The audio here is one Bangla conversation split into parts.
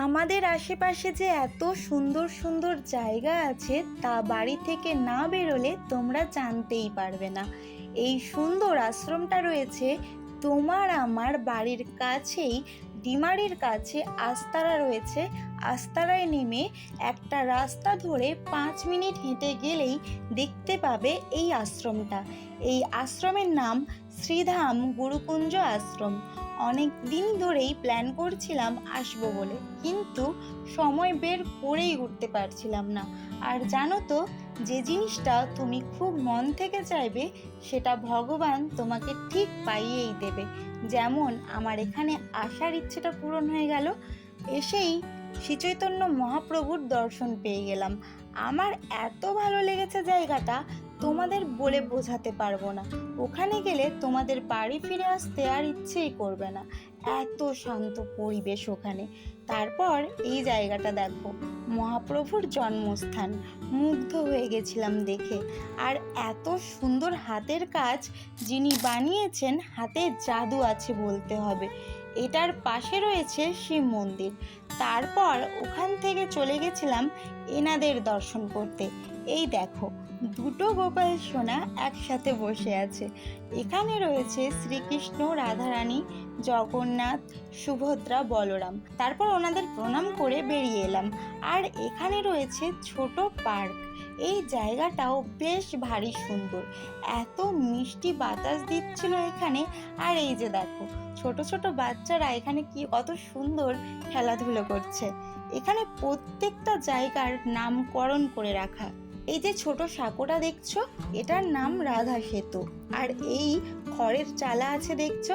আমাদের আশেপাশে যে এত সুন্দর সুন্দর জায়গা আছে তা বাড়ি থেকে না বেরোলে তোমরা জানতেই পারবে না। এই সুন্দর আশ্রমটা রয়েছে তোমার আমার বাড়ির কাছেই, ডিমারির কাছে আস্তারা রয়েছে। আস্তারায় নেমে একটা রাস্তা ধরে পাঁচ মিনিট হেঁটে গেলেই দেখতে পাবে এই আশ্রমটা। এই আশ্রমের নাম শ্রীধাম গুরুকুঞ্জ আশ্রম। অনেক দিন ধরেই প্ল্যান করছিলাম আসব বলে, কিন্তু সময় বের করেই উঠতে পারছিলাম না। আর জানো তো যে জিনিসটা তুমি খুব মন থেকে চাইবে, সেটা ভগবান তোমাকে ঠিক পাইয়েই দেবে। যেমন আমার এখানে আসার ইচ্ছেটা পূরণ হয়ে গেল, এসেই শ্রীচৈতন্য মহাপ্রভুর দর্শন পেয়ে গেলাম। আমার এত ভালো লেগেছে জায়গাটা, তোমাদের বলে বোঝাতে পারব না। ওখানে গেলে তোমাদের বাড়ি ফিরে আসতে আর ইচ্ছেই করবে না। এত শান্ত পরিবেশ ওখানে। তারপর এই জায়গাটা দেখো। মহাপ্রভুর জন্মস্থান। মুগ্ধ হয়ে গেছিলাম দেখে। আর এত সুন্দর হাতের কাজ যিনি বানিয়েছেন, হাতে জাদু আছে বলতে হবে। এটার পাশে রয়েছে শিব মন্দির। তারপর ওখান থেকে চলে গেছিলাম এনাদের দর্শন করতে। এই দেখো, দুটো গোপাল সোনা একসাথে বসে আছে। এখানে রয়েছে শ্রীকৃষ্ণ, রাধারানী, জগন্নাথ, সুভদ্রা, বলরাম। তারপর ওনাদের প্রণাম করে বেরিয়ে এলাম। আর এখানে রয়েছে ছোট পার্ক। এই জায়গাটাও বেশ ভারী সুন্দর। এত মিষ্টি বাতাস দিচ্ছিল এখানে। আর এই যে দেখো, ছোট ছোট বাচ্চারা এখানে কি কত সুন্দর খেলাধুলো করছে। এখানে প্রত্যেকটা জায়গার নামকরণ করে রাখা। এই যে ছোট সাঁকোটা দেখছ, এটার নাম রাধা সেতু। আর এই খড়ের চালা আছে দেখছ,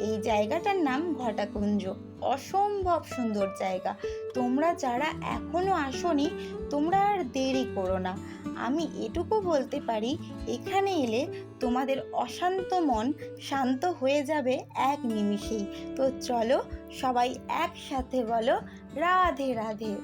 এই জায়গাটার নাম ঘটাকুঞ্জ। অসম্ভব সুন্দর জায়গা। তোমরা যারা এখনও আসনি, তোমরা আর দেরি করো না। আমি এটুকু বলতে পারি, এখানে এলে তোমাদের অশান্ত মন শান্ত হয়ে যাবে এক নিমিষেই। তো চলো সবাই একসাথে বলো, রাধে রাধে।